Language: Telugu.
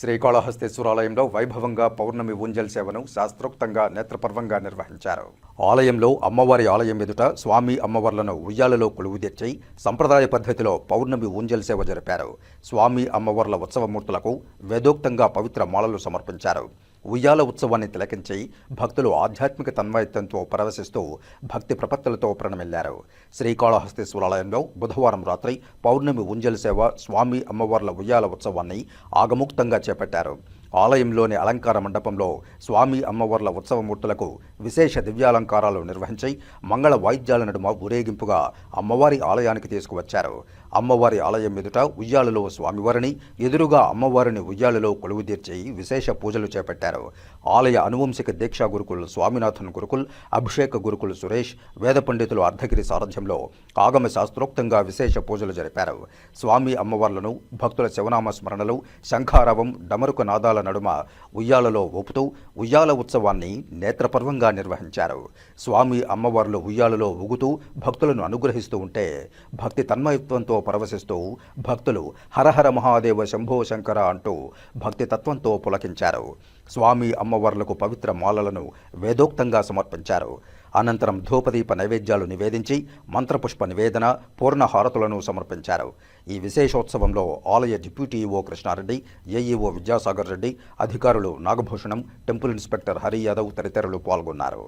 శ్రీకాళహస్తేశ్వరాలయంలో వైభవంగా పౌర్ణమి ఊంజల్ సేవను శాస్త్రోక్తంగా నేత్రపర్వంగా నిర్వహించారు. ఆలయంలో అమ్మవారి ఆలయం ఎదుట స్వామి అమ్మవార్లను ఉయ్యాలలో కొలువు తెచ్చి సంప్రదాయ పద్ధతిలో పౌర్ణమి ఊంజల్ సేవ జరిపారు. స్వామి అమ్మవార్ల ఉత్సవమూర్తులకు వేదోక్తంగా పవిత్ర మాలలు సమర్పించారు. ఉయ్యాల ఉత్సవాన్ని తిలకించి భక్తులు ఆధ్యాత్మిక తన్మయత్వంతో పరవశిస్తూ భక్తి ప్రపత్తులతో ప్రణమిల్లారు. శ్రీకాళహస్తీశ్వరాలయంలో బుధవారం రాత్రి పౌర్ణమి ఉంజల్ సేవ స్వామి అమ్మవార్ల ఉయ్యాల ఉత్సవాన్ని ఆగముక్తంగా చేపట్టారు. ఆలయంలోని అలంకార మండపంలో స్వామి అమ్మవార్ల ఉత్సవమూర్తులకు విశేష దివ్యాలంకారాలు నిర్వహించి మంగళ వాయిద్యాల నడుమ ఊరేగింపుగా అమ్మవారి ఆలయానికి తీసుకువచ్చారు. అమ్మవారి ఆలయం ఎదుట ఉయ్యాలలో స్వామివారిని ఎదురుగా అమ్మవారిని ఉయ్యాలలో కొలువు తీర్చి విశేష పూజలు చేపట్టారు. ఆలయ అనువంశిక దీక్షా గురుకుల్ స్వామినాథన్ గురుకుల్ అభిషేక గురుకుల్ సురేష్ వేద పండితులు అర్ధగిరి సారథ్యంలో ఆగమ శాస్త్రోక్తంగా విశేష పూజలు జరిపారు. స్వామి అమ్మవార్లను భక్తుల శివనామ స్మరణలు శంఖారవం డమరుక నాదాల నడుమ ఉయ్యాలలో ఊపుతూ ఉయ్యాల ఉత్సవాన్ని నేత్రపర్వంగా నిర్వహించారు. స్వామి అమ్మవార్లు ఉయ్యాలలో ఊగుతూ భక్తులను అనుగ్రహిస్తూ ఉంటే భక్తి తన్మయత్వంతో పరవశిస్తూ భక్తులు హరహర మహాదేవ శంభో శంకర అంటూ భక్తి తత్వంతో పులకించారు. స్వామి అమ్మవార్లకు పవిత్ర మాలలను వేదోక్తంగా సమర్పించారు. అనంతరం ధూపదీప నైవేద్యాలు నివేదించి మంత్రపుష్ప నివేదన పూర్ణ హారతులను సమర్పించారు. ఈ విశేషోత్సవంలో ఆలయ deputy EO Krishna Reddy AEO Vidyasagar Reddy అధికారులు నాగభూషణం టెంపుల్ ఇన్స్పెక్టర్ హరి యాదవ్ తదితరులు పాల్గొన్నారు.